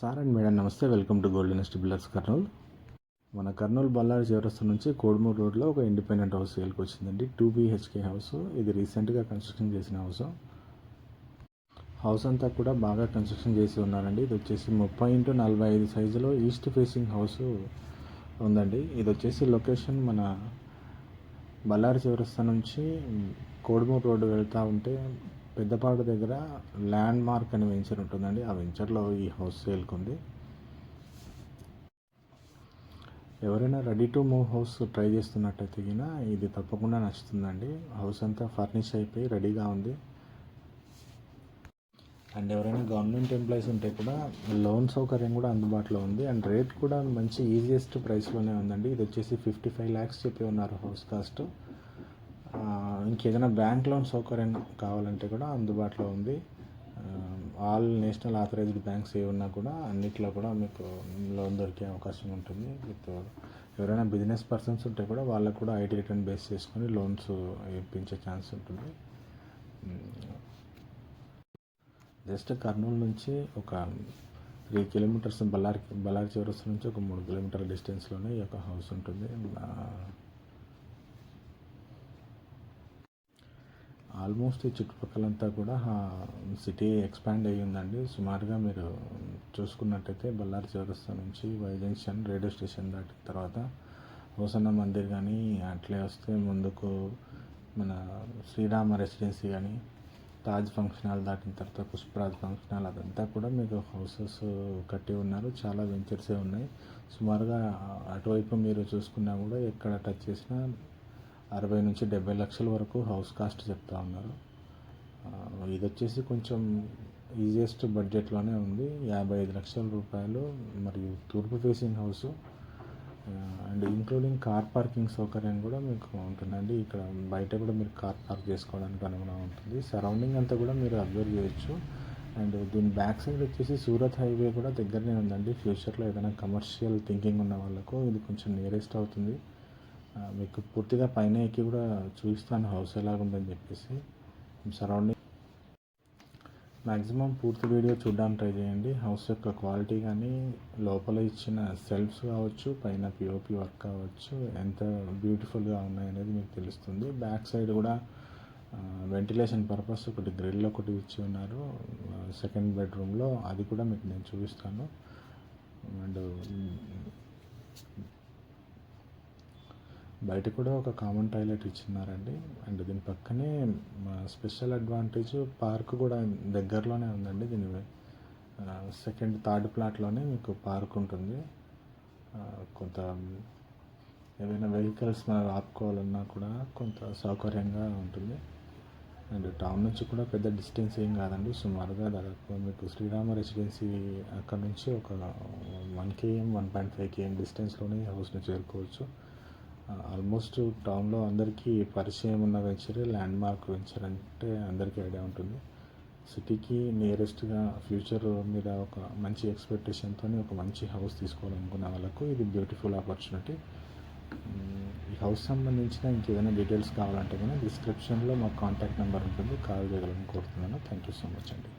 Sir and madam నమస్తే. Welcome to golden స్టిబులర్స్ builders Kurnool. మన కర్నూలు బల్లారి చివరస్తు నుంచి కోడుమూరు రోడ్లో ఒక ఇండిపెండెంట్ హౌస్ సేల్కి వచ్చిందండి. Two BHK house. ఇది రీసెంట్గా కన్స్ట్రక్షన్ చేసిన హౌస్. హౌస్ అంతా కూడా బాగా కన్స్ట్రక్షన్ చేసి ఉన్నారండి. ఇది వచ్చేసి ముప్పై ఇంటూ నలభై ఐదు సైజులో ఈస్ట్ ఫేసింగ్ హౌస్ ఉందండి. ఇది వచ్చేసి లొకేషన్ మన బళ్ళారి చివరస్తా నుంచి కోడుమూరు రోడ్డు వెళ్తూ ఉంటే పెద్దపాడు దగ్గర ల్యాండ్ మార్క్ అని వెంచర్ ఉంటుందండి. ఆ వెంచర్లో ఈ హౌస్ సేల్కి ఉంది. ఎవరైనా ready to move house try చేస్తున్నట్టయితే గిన ఇది తప్పకుండా నచ్చుతుందండి. హౌస్ అంతా ఫర్నిష్ అయిపోయి రెడీగా ఉంది. అండ్ ఎవరైనా గవర్నమెంట్ ఎంప్లాయీస్ ఉంటే కూడా లోన్ సౌకర్యం కూడా అందుబాటులో ఉంది. అండ్ రేట్ కూడా మంచి ఈజియెస్ట్ ప్రైస్లోనే ఉందండి. ఇది వచ్చేసి ఫిఫ్టీ ఫైవ్ ల్యాక్స్ చెప్పి ఉన్నారు హౌస్ కాస్ట్. ఇంకేదైనా బ్యాంక్ లోన్ సౌకర్యం కావాలంటే కూడా అందుబాటులో ఉంది. ఆల్ నేషనల్ ఆథరైజ్డ్ బ్యాంక్స్ ఏ ఉన్నా కూడా అన్నిట్లో కూడా మీకు లోన్ దొరికే అవకాశం ఉంటుంది. విత్ ఎవరైనా బిజినెస్ పర్సన్స్ ఉంటే కూడా వాళ్ళకు కూడా ఐటీ రిటర్న్ బేస్ చేసుకొని లోన్స్ ఇప్పించే ఛాన్స్ ఉంటుంది. జస్ట్ కర్నూలు నుంచి ఒక త్రీ కిలోమీటర్స్ బళ్ళారి బళ్ళారి చివరస్తు నుంచి ఒక మూడు కిలోమీటర్ల డిస్టెన్స్లోనే ఈ యొక్క హౌస్ ఉంటుంది. ఆల్మోస్ట్ ఈ చుట్టుపక్కలంతా కూడా సిటీ ఎక్స్పాండ్ అయ్యి ఉందండి సుమారుగా మీరు చూసుకున్నట్టయితే బళ్ళారి చౌరస్తా నుంచి వై జంక్షన్ రేడియో స్టేషన్ దాటిన తర్వాత హోసన్న మందిర్ కానీ అట్లే వస్తే ముందుకు మన శ్రీరామ రెసిడెన్సీ కానీ తాజ్ ఫంక్షన్ హాల్ దాటిన తర్వాత పుష్పరాజ్ ఫంక్షన్ హాల్ అదంతా కూడా మీకు హౌసెస్ కట్టి ఉన్నారు. చాలా వెంచర్సే ఉన్నాయి. సుమారుగా అటువైపు మీరు చూసుకున్నా కూడా ఎక్కడ టచ్ చేసినా అరవై నుంచి డెబ్బై లక్షల వరకు హౌస్ కాస్ట్ చెప్తా ఉన్నారు. ఇది వచ్చేసి కొంచెం ఈజియెస్ట్ బడ్జెట్లోనే ఉంది. యాభై ఐదు లక్షల రూపాయలు మరియు తూర్పు facing house and including car parking సౌకర్యం కూడా మీకు ఉంటుందండి ఇక్కడ బయట కూడా మీరు కార్ పార్క్ చేసుకోవడానికి అనుగుణంగా ఉంటుంది. సరౌండింగ్ అంతా కూడా మీరు అబ్జర్వ్ చేయొచ్చు. అండ్ దీని బ్యాక్ సైడ్ వచ్చేసి సూరత్ హైవే కూడా దగ్గరనే ఉందండి. ఫ్యూచర్లో ఏదైనా కమర్షియల్ థింకింగ్ ఉన్న వాళ్ళకు ఇది కొంచెం నియరెస్ట్ అవుతుంది. మీకు పూర్తిగా పైన ఎక్కి కూడా చూపిస్తాను. హౌస్ ఎలాగుందని చెప్పేసి. సరౌండింగ్ మ్యాక్సిమం పూర్తి వీడియో చూడడానికి ట్రై చేయండి. హౌస్ యొక్క క్వాలిటీ కానీ లోపల ఇచ్చిన సెల్ఫ్స్ కావచ్చు పైన పిఓపి వర్క్ కావచ్చు ఎంత బ్యూటిఫుల్గా ఉన్నాయనేది మీకు తెలుస్తుంది. బ్యాక్ సైడ్ కూడా వెంటిలేషన్ పర్పస్ ఒకటి గ్రిల్ ఒకటి ఇచ్చి ఉన్నారు. సెకండ్ బెడ్రూమ్లో. అది కూడా మీకు నేను చూపిస్తాను. అండ్ బయట కూడా ఒక కామన్ టాయిలెట్ ఇచ్చినారండి అండ్ దీని పక్కనే స్పెషల్ అడ్వాంటేజ్ పార్క్ కూడా దగ్గరలోనే ఉందండి. దీని సెకండ్ థర్డ్ ప్లాట్లోనే మీకు పార్క్ ఉంటుంది. కొంత ఏదైనా వెహికల్స్ మనం ఆపుకోవాలన్నా కూడా కొంత సౌకర్యంగా ఉంటుంది. అండ్ టౌన్ నుంచి కూడా పెద్ద డిస్టెన్స్ ఏం కాదండి. సుమారుగా దాదాపు మీకు శ్రీరామ రెసిడెన్సీ అక్కడ నుంచి ఒక one KM one point five KM డిస్టెన్స్లోనే హౌస్ని చేరుకోవచ్చు. ఆల్మోస్ట్ టౌన్లో అందరికీ పరిచయం ఉన్న వెంచర్ ల్యాండ్ మార్క్ వెంచర్ అంటే అందరికీ ఐడియా ఉంటుంది. సిటీకి నియరెస్ట్గా ఫ్యూచర్ మీద ఒక మంచి ఎక్స్పెక్టేషన్తో ఒక మంచి హౌస్ తీసుకోవాలనుకున్న వాళ్ళకు ఇది బ్యూటిఫుల్ ఆపర్చునిటీ. ఈ హౌస్ సంబంధించిన ఇంకేదైనా డీటెయిల్స్ కావాలంటే కానీ డిస్క్రిప్షన్లో మా కాంటాక్ట్ నెంబర్ ఉంటుంది. కాల్ చేయాలని కోరుతున్నాను. థ్యాంక్ యూ సో మచ్ అండి.